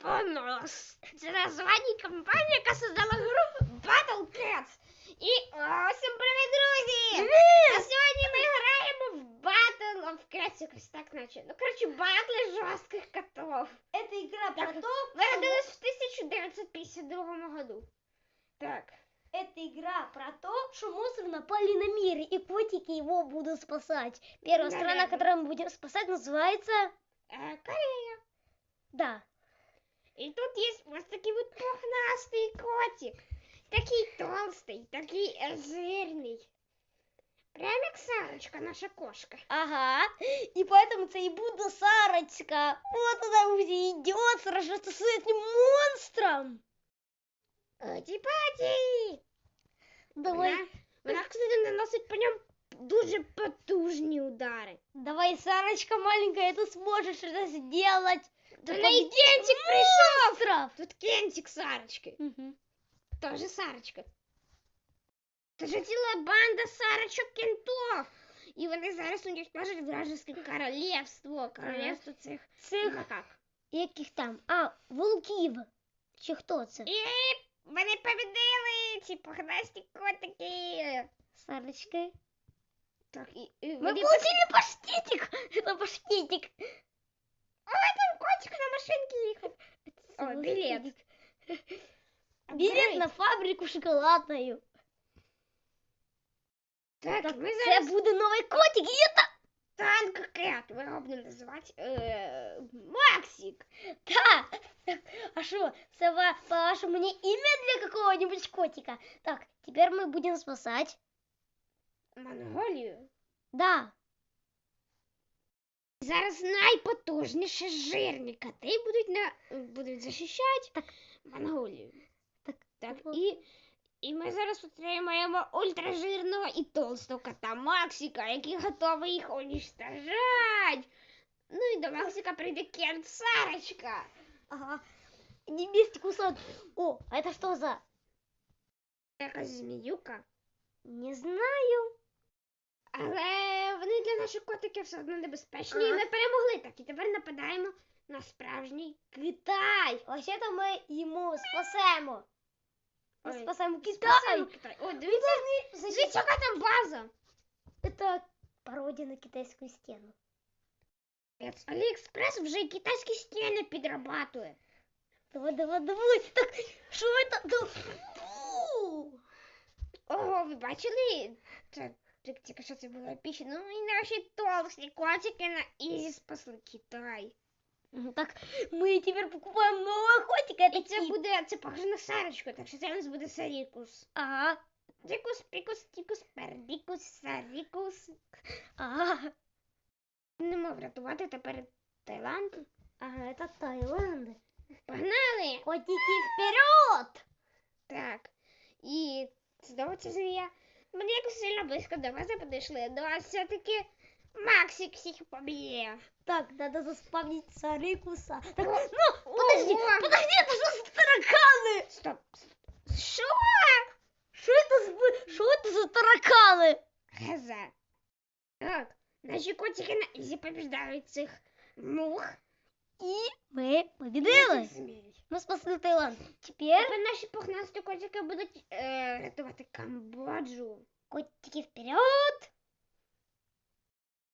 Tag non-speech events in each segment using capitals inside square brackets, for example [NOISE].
Понос. Це названня компанії, яка создала гру Battle Cats. І о, всім привіт, друзі! А сьогодні ми граємо в Battle of Cats, якось так наче. Ну, коротше, батли жорстких котов. Это игра Так, про то, Виродилась в 1952 году. Так. это игра про то, что монстры напали на мир, и котики его будут спасать. Первая страна, Наверно. которую мы будем спасать, называется... Е, Корея. Да. І тут є ось такий от пухнастий котик. Такий толстий, такий е, жирний. Прям як Сарочка, наша кошка. Ага. И поэтому это и буду Сарочка. Вот она уже идет сражаться с этим монстром. Оті-паті! Давай, Вона, вона, кстати, наносить по ньому дуже потужні удари. давай, Сарочка маленькая, ты сможешь это сделать. До Ты неї победишь Кентик прийшов! монстров. Тут Кентик Сарочки. Мгм. Тоже Сарочка. Це ж ціла банда Сарочок кентов. І вони зараз уничтожать вражеське королевство. Королевство цих Цих макак. яких там? А, волків. Чи хто це? І вони победили ці пухнасті котики. Сарочка. Так, і, і Мы вони... получили паштетик. Это паштетик. Ой, там котик на машинке їхав. О, Целый билет. паштетик. Билет на фабрику шоколадную. Так, Так, ми це зараз буде новий котик, і це танк кет. Ми його будемо називати е, Максик. та. [LAUGHS] А що, це ва- по-вашому не ім'я для какого-нибудь котика? Так, тепер ми будемо спасати. Монголію. Да. Зараз найпотужніші жирні коти будуть на будуть захищати Так. Монголію. Так, Так, ого. і, і ми зараз отримаємо ультражирного і толстого кота Максика, який готовий їх уничтожати. Ну і до Максика прийде Кент Сарочка. Ага. Не вместе кусать. О, а это что за? Якась зміюка. Не знаю. Але вони для наших котиків все одно небезпечні. І Ага. ми перемогли так. І тепер нападаємо на справжній Китай. Вообще-то ми йому спасемо. Ми Ой, спасемо Спасибо, Китай. Китай. О, дивіться, дивіться, яка там база. Это пародия на китайскую стену. Капець, Аліекспрес вже китайські стіни підрабатує. Давай, давай, давай. Так, что это? Да. Фу. Ого, ви бачили? Це тільки тільки що це було епічно. Ну і наші толсті котики на ізі спасли Китай. Ну, Так, мы теперь покупаем нового котика. Это І це кит. буде, це похоже на Сарочку, так що це у нас буде Сарікус. Ага, Дікус, пікус, тікус, пердікус, Сарікус. ага. Будемо врятувати тепер Таїланд. Ага, это Таиланд. Погнали! Котики вперед! Так. І знову ця змія. Ми якось сильно близько до вас подійшли. До вас все-таки Максик всіх поб'є. Так, надо заспавнить Сарикуса. Так, О, ну, подожди, ого! подожди, это что за тараканы? Стоп. Що? Что это за, что это за тараканы? Гз. Так, наші котики на ізі побіждають цих мух. И мы і победили. цих змій. Мы спасли Таиланд. Теперь Тепер наші пухнасті котики будуть е, рятувати Камбоджу. котики вперед.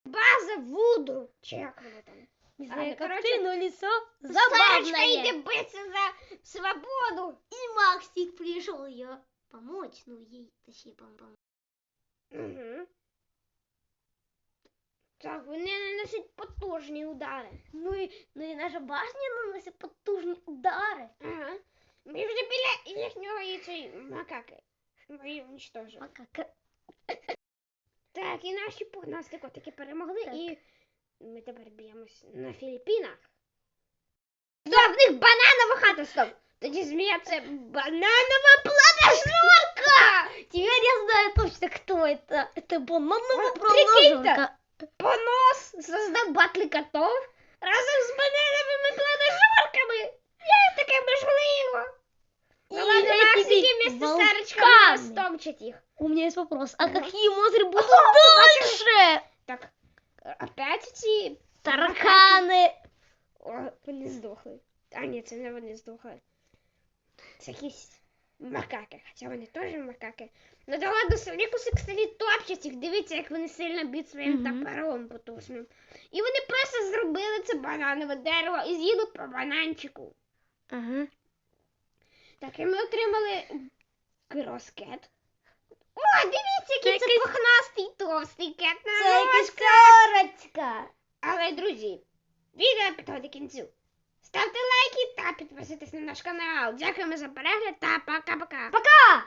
База Вуду. Чи як воно там? Не А, знаю, ну, как короче, ты, но лицо Сарочка йде забавное. битися за свободу. И Максик пришел ее помочь. Ну, ей, точнее, пом- помочь. Угу. Так, вони наносять потужні удари. Ну и, ну и наша башня наносит потужные удары. Ага. Ми вже біля їхнього і цієї макаки. Ми її уничтожили. Макака. Так, і наші пухнасті котики перемогли, Так. і ми тепер б'ємось на Філіппінах. Стоп, в них бананова хата, стоп! Тоді змія це бананова платежорка! Теперь я знаю точно, кто это. Это банановая Вот прикинь-то. проложерка. Понос создав батли котов разом з банановими платежорками. Як таке можливо? Ну И ладно, этими Максики вместе с Сарочкой волками. растомчат их. У меня есть вопрос. А Ага. какие монстры будут Ага, дальше? Так, опять ці Тараканы. О, вони здохли. А ні, це не вони здохли. Це якісь макаки, хоча вони теж макаки. Ну да ладно, Саврікуси, кстати, топчуть їх. Дивіться, як вони сильно б'ють своїм топором потужним. І вони просто зробили це бананове дерево і з'їли по бананчику. Ага. Так, і ми отримали кроскет. О, дивіться, який Це це, пухнастий товстий кет Це якась корочка. Але, друзі, відео підходить до кінцю. Ставте лайки та підписуйтесь на наш канал. Дякуємо за перегляд та пока-пока. Пока!